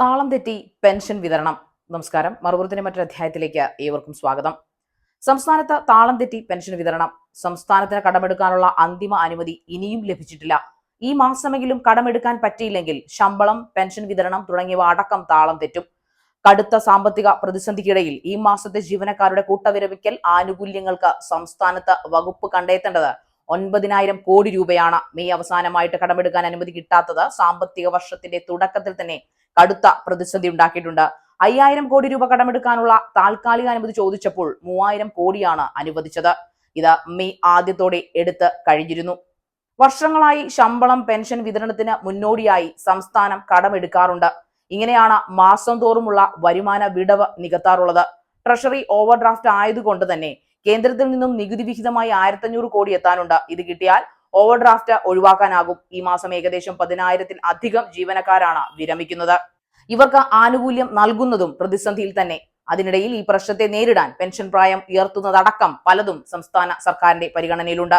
താളം തെറ്റി പെൻഷൻ വിതരണം. നമസ്കാരം. മറുപുറത്തിന്റെ മറ്റൊരു അധ്യായത്തിലേക്ക് ഏവർക്കും സ്വാഗതം. സംസ്ഥാനത്ത് താളം തെറ്റി പെൻഷൻ വിതരണം. സംസ്ഥാനത്തിന് കടമെടുക്കാനുള്ള അന്തിമ അനുമതി ഇനിയും ലഭിച്ചിട്ടില്ല. ഈ മാസമെങ്കിലും കടമെടുക്കാൻ പറ്റിയില്ലെങ്കിൽ ശമ്പളം പെൻഷൻ വിതരണം തുടങ്ങിയവ അടക്കം താളം തെറ്റും. കടുത്ത സാമ്പത്തിക പ്രതിസന്ധിക്കിടയിൽ ഈ മാസത്തെ ജീവനക്കാരുടെ കൂട്ടവിരമിക്കൽ ആനുകൂല്യങ്ങൾക്ക് സംസ്ഥാനത്ത് വകുപ്പ് കണ്ടെത്തേണ്ടത് ഒൻപതിനായിരം കോടി രൂപയാണ് മെയ് അവസാനമായിട്ട് കടമെടുക്കാൻ അനുമതി കിട്ടാത്തത്. സാമ്പത്തിക വർഷത്തിന്റെ തുടക്കത്തിൽ തന്നെ കടുത്ത പ്രതിസന്ധി ഉണ്ടാക്കിയിട്ടുണ്ട്. അയ്യായിരം കോടി രൂപ കടമെടുക്കാനുള്ള താൽക്കാലിക അനുമതി ചോദിച്ചപ്പോൾ മൂവായിരം കോടിയാണ് അനുവദിച്ചത്. ഇത് മെയ് ആദ്യത്തോടെ എടുത്ത് കഴിഞ്ഞിരുന്നു. വർഷങ്ങളായി ശമ്പളം പെൻഷൻ വിതരണത്തിന് മുന്നോടിയായി സംസ്ഥാനം കടമെടുക്കാറുണ്ട്. ഇങ്ങനെയാണ് മാസം തോറുമുള്ള വരുമാന വിടവ് നികത്താറുള്ളത്. ട്രഷറി ഓവർഡ്രാഫ്റ്റ് ആയതുകൊണ്ട് തന്നെ കേന്ദ്രത്തിൽ നിന്നും നികുതി വിഹിതമായി ആയിരത്തഞ്ഞൂറ് കോടി എത്താനുണ്ട്. ഇത് കിട്ടിയാൽ ഓവർഡ്രാഫ്റ്റ് ഒഴിവാക്കാനാകും. ഈ മാസം ഏകദേശം പതിനായിരത്തിൽ അധികം ജീവനക്കാരാണ് വിരമിക്കുന്നത്. ഇവർക്ക് ആനുകൂല്യം നൽകുന്നതും പ്രതിസന്ധിയിൽ തന്നെ. അതിനിടയിൽ ഈ പ്രശ്നത്തെ നേരിടാൻ പെൻഷൻ പ്രായം ഉയർത്തുന്നതടക്കം പലതും സംസ്ഥാന സർക്കാരിന്റെ പരിഗണനയിലുണ്ട്.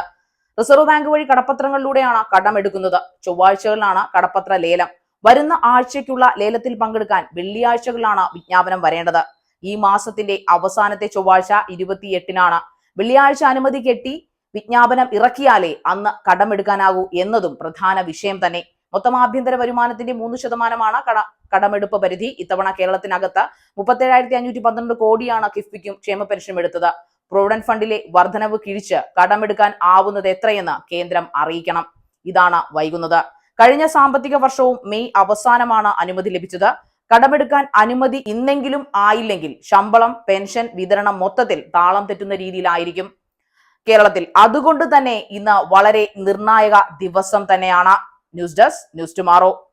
റിസർവ് ബാങ്ക് വഴി കടപ്പത്രങ്ങളിലൂടെയാണ് കടമെടുക്കുന്നത്. ചൊവ്വാഴ്ചകളിലാണ് കടപ്പത്ര ലേലം. വരുന്ന ആഴ്ചയ്ക്കുള്ള ലേലത്തിൽ പങ്കെടുക്കാൻ വെള്ളിയാഴ്ചകളിലാണ് വിജ്ഞാപനം വരേണ്ടത്. ഈ മാസത്തിന്റെ അവസാനത്തെ ചൊവ്വാഴ്ച ഇരുപത്തിയെട്ടിനാണ്. വെള്ളിയാഴ്ച അനുമതി കെട്ടി വിജ്ഞാപനം ഇറക്കിയാലേ അന്ന് കടമെടുക്കാനാകൂ എന്നതും പ്രധാന വിഷയം തന്നെ. മൊത്തം ആഭ്യന്തര വരുമാനത്തിന്റെ മൂന്ന് ശതമാനമാണ് കട കടമെടുപ്പ് പരിധി. ഇത്തവണ കേരളത്തിനകത്ത് മുപ്പത്തേഴായിരത്തി അഞ്ഞൂറ്റി പന്ത്രണ്ട് കോടിയാണ് കിഫ്ബിക്കും ക്ഷേമ പെൻഷനും എടുത്തത്. പ്രൊവിഡന്റ് ഫണ്ടിലെ വർധനവ് കിഴിച്ച് കടമെടുക്കാൻ ആവുന്നത് എത്രയെന്ന് കേന്ദ്രം അറിയിക്കണം. ഇതാണ് വൈകുന്നത്. കഴിഞ്ഞ സാമ്പത്തിക വർഷവും മെയ് അവസാനമാണ് അനുമതി ലഭിച്ചത്. കടമെടുക്കാൻ അനുമതി ഇന്നെങ്കിലും ആയില്ലെങ്കിൽ ശമ്പളം പെൻഷൻ വിതരണം മൊത്തത്തിൽ താളം തെറ്റുന്ന രീതിയിലായിരിക്കും കേരളത്തിൽ. അതുകൊണ്ട് തന്നെ ഇന്ന് വളരെ നിർണായക ദിവസം തന്നെയാണ്. News desk news tomorrow.